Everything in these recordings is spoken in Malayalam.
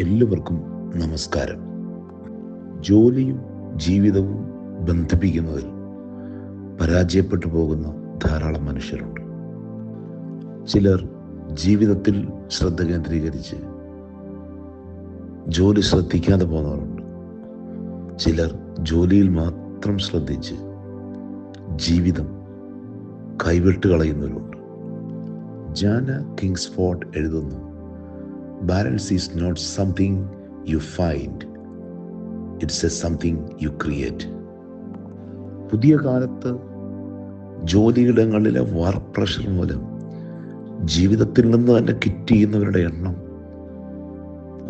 എല്ലാവർക്കും നമസ്കാരം. ജോലിയും ജീവിതവും ബന്ധിപ്പിക്കുന്നതിൽ പരാജയപ്പെട്ടു പോകുന്ന ധാരാളം മനുഷ്യരുണ്ട്. ചിലർ ജീവിതത്തിൽ ശ്രദ്ധ കേന്ദ്രീകരിച്ച് ജോലി ശ്രദ്ധിക്കാതെ പോകുന്നവരുണ്ട്. ചിലർ ജോലിയിൽ മാത്രം ശ്രദ്ധിച്ച് ജീവിതം കൈവിട്ട് കളയുന്നവരുണ്ട്. ജാന കിങ്സ്ഫോർഡ് എഴുതുന്നു balance is not something you find it's a something you create പുതിയ കാലത്ത് ജോലിയിടങ്ങളിലെ വർക്ക് പ്രഷർ മൂലം ജീവിതത്തിൽ നിന്ന് തന്നെ കിറ്റ് ചെയ്യുന്നവരുടെ എണ്ണം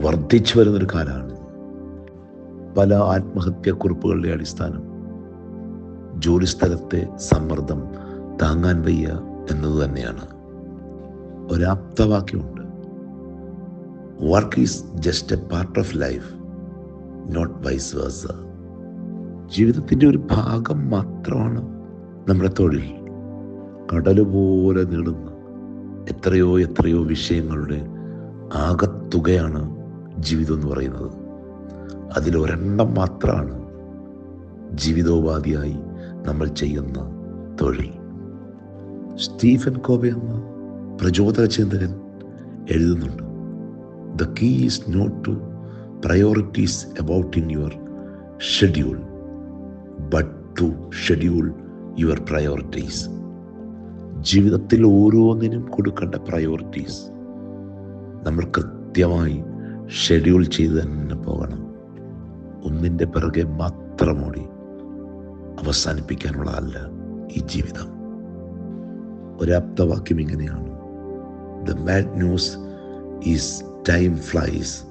വർദ്ധിച്ചു വരുന്നൊരു കാലമാണ്. പല ആത്മഹത്യാക്കുറിപ്പുകളുടെ അടിസ്ഥാനം ജോലിസ്ഥലത്തെ സമ്മർദ്ദം താങ്ങാൻ വയ്യ എന്നത് തന്നെയാണ്. ഒരാപ്തവാക്യമുണ്ട് work is just a part of life not vice versa ജീവിതത്തിന്റെ ഒരു ഭാഗം മാത്രമാണ് നമ്മുടെ തൊഴിൽ. കടൽ പോലെ നീളുന്ന എത്രയോ എത്രയോ വിഷയങ്ങളുടെ ആകത്തുകയാണ് ജീവിതം എന്ന് പറയുന്നത്. അതിലൊരെണ്ണം മാത്രമാണ് ജീവിതോപാധിയായി നമ്മൾ ചെയ്യുന്ന തൊഴിൽ. സ്റ്റീഫൻ കോബെ എന്ന പ്രചോദന ചിന്തകൻ എഴുതുന്നുണ്ട്. The key is not to priorities about in your schedule but to schedule your priorities ജീവിതത്തിൽ ഓരോന്നിനും കൊടുക്കേണ്ട പ്രയോറിറ്റീസ് നമ്മൾ കൃത്യമായി ഷെഡ്യൂൾ ചെയ്ത് തന്നെ പോകണം. ഒന്നിന്റെ പിറകെ മാത്രം ഓടി അവസാനിപ്പിക്കാനുള്ളതല്ല ഈ ജീവിതം. ഒരാപ്തവാക്യം ഇങ്ങനെയാണ്. The bad news is time flies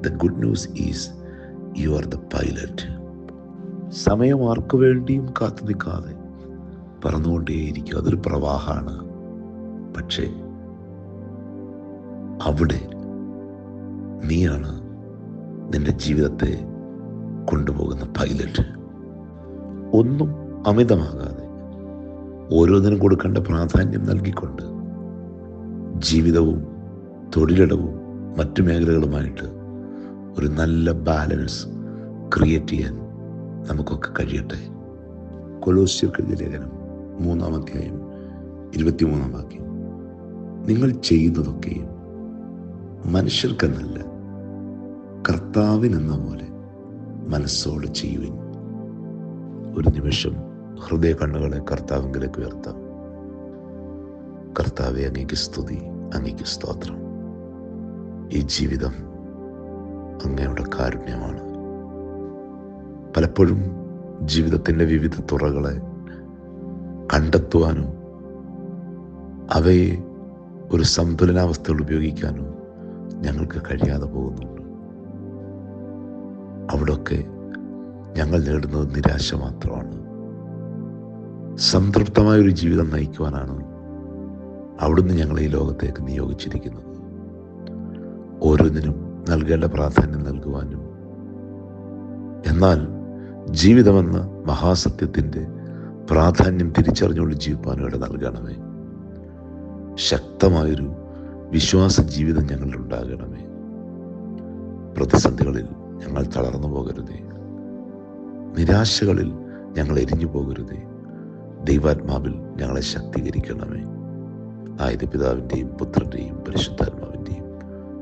the good news is you are the pilot സമയം ആർക്കു വേണ്ടിയും കാത്തു നിൽക്കാതെ പറന്നുകൊണ്ടേയിരിക്കും. അതൊരു പ്രവാഹമാണ്. പക്ഷേ അവിടെ നീയാണ് നിന്റെ ജീവിതത്തെ കൊണ്ടുപോകുന്ന പൈലറ്റ് ഒന്നും അമിതമാകാതെ ഓരോന്നിനും കൊടുക്കേണ്ട പ്രാധാന്യം നൽകിക്കൊണ്ട് ജീവിതവും തൊഴിലിടവും മറ്റു മേഖലകളുമായിട്ട് ഒരു നല്ല ബാലൻസ് ക്രിയേറ്റ് ചെയ്യാൻ നമുക്കൊക്കെ കഴിയട്ടെ. കൊലോസ്യർക്കെഴുതിയ ലേഖനം മൂന്നാം അധ്യായം ഇരുപത്തിമൂന്നാം വാക്യം. നിങ്ങൾ ചെയ്യുന്നതൊക്കെയും മനുഷ്യർക്കെന്നല്ല കർത്താവിനെന്ന പോലെ മനസ്സോടെ ചെയ്യുവിൻ. ഒരു നിമിഷം ഹൃദയ കണ്ണുകളെ കർത്താവിങ്കിലേക്ക് ഉയർത്താം. കർത്താവെ അങ്ങേക്ക് സ്തുതി അങ്ങേക്ക് സ്തോത്രം. ഈ ജീവിതം അങ്ങയുടെ കാരുണ്യമാണ്. പലപ്പോഴും ജീവിതത്തിന്റെ വിവിധ തുറകളെ കണ്ടെത്തുവാനോ അവയെ ഒരു സന്തുലനാവസ്ഥയിൽ ഉപയോഗിക്കാനോ ഞങ്ങൾക്ക് കഴിയാതെ പോകുന്നുണ്ട്. അവിടൊക്കെ ഞങ്ങൾ നേടുന്നത് നിരാശ മാത്രമാണ്. സംതൃപ്തമായ ഒരു ജീവിതം നയിക്കുവാനാണ് അവിടുന്ന് ഞങ്ങളെ ഈ ലോകത്തേക്ക് നിയോഗിച്ചിരിക്കുന്നത്. ഓരോന്നിനും നൽകേണ്ട പ്രാധാന്യം നൽകുവാനും. എന്നാൽ ജീവിതമെന്ന മഹാസത്യത്തിന്റെ പ്രാധാന്യം തിരിച്ചറിഞ്ഞുകൊണ്ട് ജീവിപ്പാനും ഇവിടെ നൽകണമേ. ശക്തമായൊരു വിശ്വാസ ജീവിതം ഞങ്ങളിൽ ഉണ്ടാകണമേ പ്രതിസന്ധികളിൽ ഞങ്ങൾ തളർന്നു പോകരുതേ. നിരാശകളിൽ ഞങ്ങൾ എരിഞ്ഞു പോകരുതേ. ദൈവാത്മാവിൽ ഞങ്ങളെ ശക്തീകരിക്കണമേ. ആയത് പിതാവിന്റെയും പുത്രന്റെയും പരിശുദ്ധാത്മാവിന്റെയും